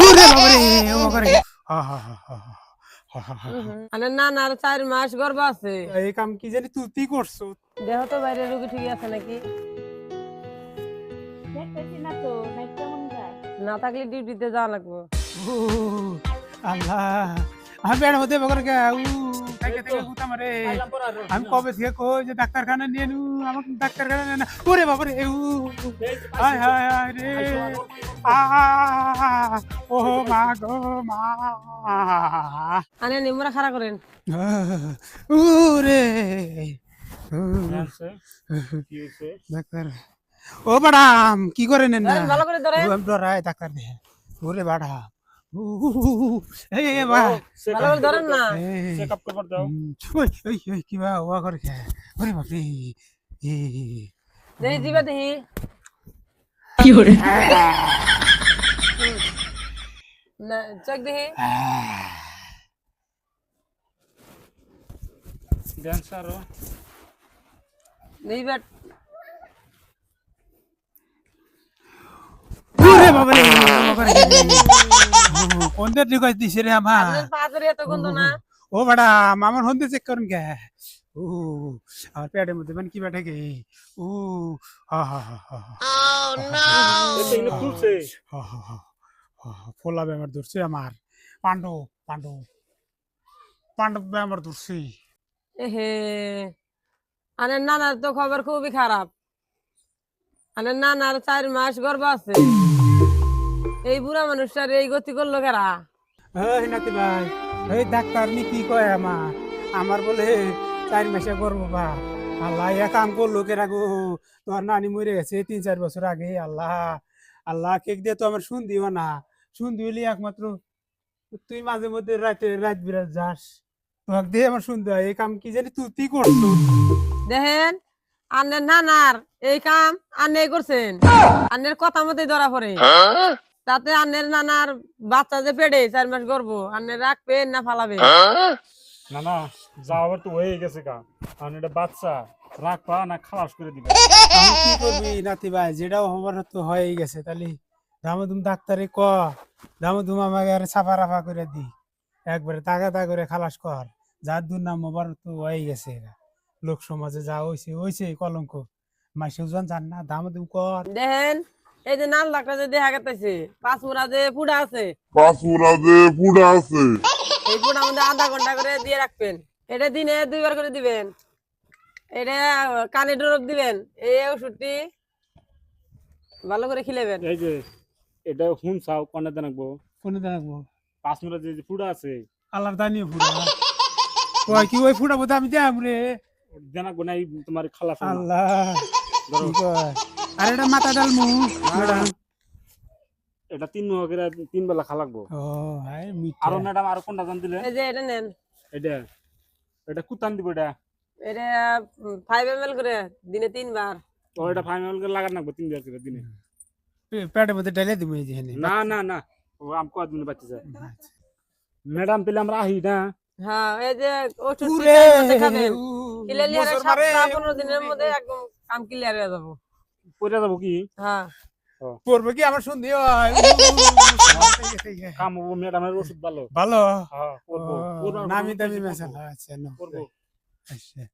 ওরে বাবারে ও করে হা হা হা হা হা, হা হা হা। আরে না না আর চার মাস গর্ভ আছে। এই কাম কি জানি তুই তুই করছ? দেহ তো বাইরে রুগী ঠিক আছে নাকি? দেখতেছি না তো নাই কেমন যায়? না থাকলে ডিউটিতে যাওয়া লাগবো। আল্লাহ। আমি বেড় হতে বকর কে উ থেকে থেকে গুতা মারে আমি কবে থেকে কই যে ডাক্তারখানা নিয়ে নু আমাকে ডাক্তারখানা নিয়ে না। ওরে বাবারে উ হায় হায় হায় রে। আ। ও মা গো মা আনে নিমরা খাড়া করেন। ডাক্তার। ও ম্যাডাম কি করে নেন না ভালো করে ধরেন। আমি ডরাই ডাক্তার দেখে ওরে বাড়া উ, উ, উ, উ, এই এই বা ভালো ধরেন না। চেকআপ করবার দাও। হুম, ওই ওই ওই কিবা ওয়া করে ওরে বাপরে। দেখি জিবা দেখি না চেক দেখি দেন স্যার দেখি বাট ওরে বাবারে বাবারে কোন দের রিকোয়েস্ট দিছে রে আমার আপনার পা ধরে এত গন্ধ না ও ম্যাডাম আমার হন্দে চেক করুন কে ও আমার পেটের মধ্যে মানে কি বেটে গে ও হা হা হা হা হা এটা হা হা হা হা হা, ফোলা বেমার ধরছে আমার। পাণ্ডব পাণ্ডব। পাণ্ডব বেমার ধরছে। এহে আনের নানার তো খবর খুবই খারাপ। আনের নানার চার মাস গর্ভ আছে। এই বুড়া মানুষটার এই গতি করল কারা? এই নাতি ভাই এই ডাক্তার নি কি কয় আমার? আমার বলে চার মাসে বা। আল্লাহ এ কাম করল কে রাখো তোমার নানি মরে গেছে তিন চার বছর আগে আল্লাহ। আল্লাহ কেক দিয়ে তো আমার শুন দিও না। শুন দিলি একমাত্র তুই মাঝে মধ্যে রাতে রাত বিরাত যাস। তোমাকে দিয়ে আমার শুনতে হয় এই কাম কি জানি তুই তুই করছ দেখেন আন্নের নানার এই কাম আন্নে করছেন। আন্নের কথা মতোই ধরা পড়ে। তাতে আন্নের নানার বাচ্চা যে পেটে চার মাস গর্ভ আন্নের রাখবেন না ফালাবে। না না যাওয়ার তো হয়ে গেছে কা আর এটা বাচ্চা। রাখবা না খালাস করে দিবে। আমি কি করবি নাতি ভাই? যেটাও হবার তো হয়েই গেছে। তাহলে দামদুম ডাক্তারে ক? দামদুম আমাকে আর সাফা রাফা করে দি। একবারে তাগা তা করে খালাস কর। যার দুর্নাম হবার তো হয়েই গেছে এরা। লোক সমাজে যা হয়েছে হয়েছে কলঙ্ক। মাসে ওজন জান না দামদুম কর। দেখেন এই যে নাল ডাক্তার যে দেখা গেছে পাঁচ মুড়া যে পুডা আছে। পাঁচুরা যে পুড়ে আছে। এই পুডা মধ্যে আধা ঘণ্টা করে দিয়ে রাখবেন। এটা দিনে দুইবার করে দিবেন। এটা কানে ডোরক দিবেন। এই ওষুধটি ভালো করে খিলেবেন। এই যে এটা হুন চাও কনে দেনাকবো কোনে দেখব পাঁচ মিনিট যে ফুড়া আছে। আল্লাহর দানিয়ে ফুড়া কয় কি ওই ফুড়া বোধ আমি দেখাম রে? দেনাকবো না এই তোমার খালাস আল্লাহ। আর এটা মাথা ডালমু ম্যাডাম এটা তিন মুখ তিন বেলা খালাকবো ও হাই মিঠা। আরও ম্যাডাম আরও কোনটা জান দিলে এই যে এটা নেন। এটা এটা কুতান দিব এটা। এটা ফাইভ এম এল করে দিনে তিনবার। ও এটা ফাইনাল করে লাগার নাকবো তিন বেলা করে দিনে। পেটের মধ্যে দিব এই যে না না না। ও আম কত দিনে বাচ্চা যায় ম্যাডাম পেলে আমরা আহি না? হ্যাঁ এই যে ওষুধ খাবেন ক্লিয়ার পনেরো দিনের মধ্যে একদম কাম ক্লিয়ার হয়ে যাব। পড়ে যাব কি? হ্যাঁ। করব কি? আমার হয়। কাম হব ম্যাডামের ওষুধ ভালো। ভালো? হ্যাঁ করব নামি দামি আচ্ছা নাও। করব আচ্ছা।